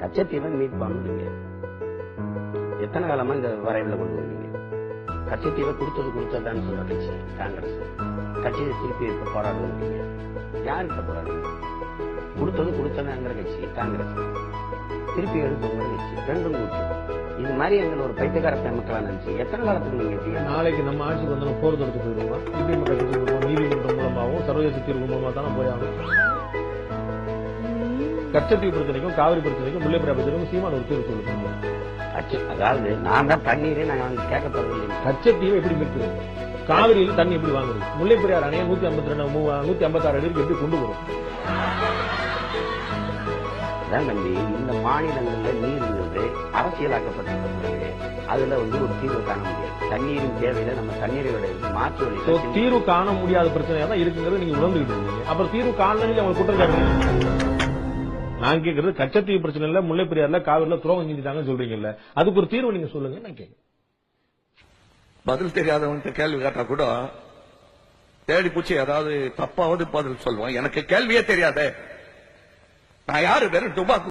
கச்சத்தீவை மீட் எத்தனை காலமா இந்த வரைவில் கொண்டு வருவீங்க கச்சத்தீவை கொடுத்தது கொடுத்ததுதான் சொல்ற கட்சி காங்கிரஸ். கட்சியை திருப்பி இப்ப போராடுவீங்க யார்கிட்ட போராடுவீங்க? கொடுத்தது கொடுத்ததாங்கிற கட்சி காங்கிரஸ். திருப்பி எடுப்பவங்க கட்சி ரெண்டும் கூட்டு இது மாதிரி எங்களை ஒரு பைத்தியகார மக்களா நினைச்சு எத்தனை காலத்துக்கு நீங்க நாளைக்கு நம்ம ஆட்சிக்கு வந்து போர் தொடுத்து போயிடுவோம் நீதிமன்றம் மூலமாகவும் சர்வதேச தீர்வு மூலமா தானே போய் ஆகும் கச்சத்தீவு பிரச்சனைக்கும் காவிரி பிரச்சனைக்கும் முல்லைப்பெரியார் பிரச்சனைக்கும் சீமான ஒரு தீர்வு சொல்லுங்க அதாவது நான் தான் தண்ணீரே நான் வந்து கேட்க போறது கச்சத்தீவை எப்படி மீட்கிறது காவிரியில் தண்ணி எப்படி வாங்குறது முல்லைப்பெரியார் அணையை நூத்தி ஐம்பத்தி ரெண்டு நூத்தி ஐம்பத்தி ஆறு அடிக்கு எப்படி கொண்டு வரும்? தம்பி இந்த மாநிலங்கள்ல நீர்ங்கிறது அரசியலாக்கப்பட்ட பிறகு அதுல வந்து ஒரு தீர்வு காண முடியாது. தண்ணீரின் தேவையில நம்ம தண்ணீரை விட மாற்று தீர்வு காண முடியாத பிரச்சனையா தான் இருக்குங்கிறது நீங்க உணர்ந்துகிட்டு இருக்கீங்க. அப்புறம் தீர்வு காணலன்னு அவங்க குற்றம் நான் கேக்குறது கச்சத்தீவு பிரச்சனை இல்ல முல்லை பெரியார்ல காவிரில துரோகம் செஞ்சுட்டாங்கன்னு சொல்றீங்கல்ல. அதுக்கு ஒரு தீர்வு நீங்க சொல்லுங்க நான் கேட்கிறேன் பதில் தெரியாதவன்கிட்ட கேள்வி கேட்டா கூட தேடி பூச்சி ஏதாவது தப்பாவது பதில் சொல்லுவான். எனக்கு கேள்வியே தெரியாது. நான் யாரு வெறும் துபாக்கு